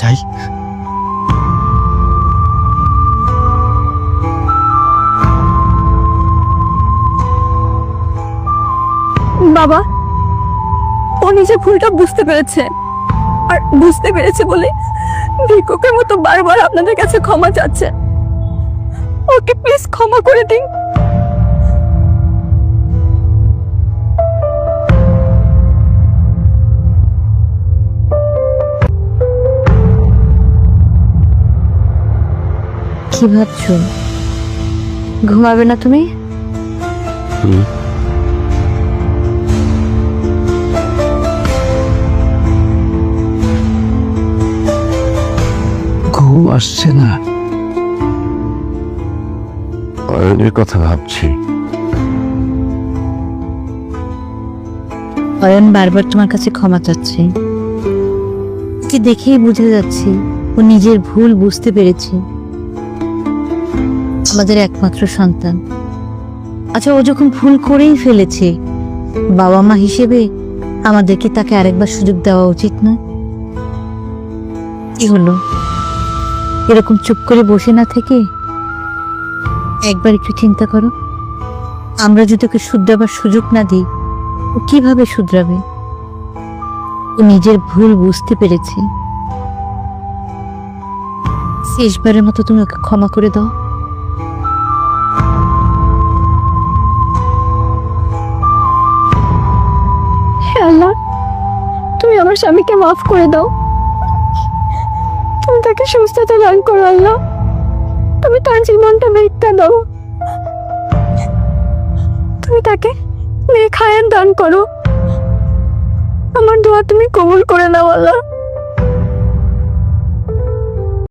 চাই। বাবা, ও নিজের ভুলটা বুঝতে পেরেছে। আর বুঝতে পেরেছে বলে ভিক্ষুকের মতো বারবার আপনাদের কাছে ক্ষমা চাচ্ছে। ওকে প্লিজ ক্ষমা করে দিন। কি ভাবছ? ঘুমাবে না তুমি? ঘুম আসছে না। অয়নের কথা ভাবছি। অয়ন বারবার তোমার কাছে ক্ষমা চাচ্ছে। কি দেখেই বুঝে যাচ্ছি ও নিজের ভুল বুঝতে পেরেছে। আমাদের একমাত্র সন্তান। আচ্ছা ও যখন ভুল করেই ফেলেছে বাবা মা হিসেবে আমাদেরকে তাকে আরেকবার সুযোগ দেওয়া উচিত না? কি হলো? এরকম চুপ করে বসে না থেকে একবার একটু চিন্তা করো। আমরা যদি ওকে শুধরাবার সুযোগ না দিই, ও কীভাবে শুধরাবে? ও নিজের ভুল বুঝতে পেরেছে। শেষবারের মতো তুমি ওকে ক্ষমা করে দাও। স্বামীকে মাফ করে দাও। তুমি তাকে সুস্থতা দান করো, আল্লাহ। তুমি তার জীবনটা ভিক্ষা দাও। তুমি তাকে মেয়ে খায়ের দান করো। আমার দোয়া তুমি কবুল করে নাও, আল্লাহ।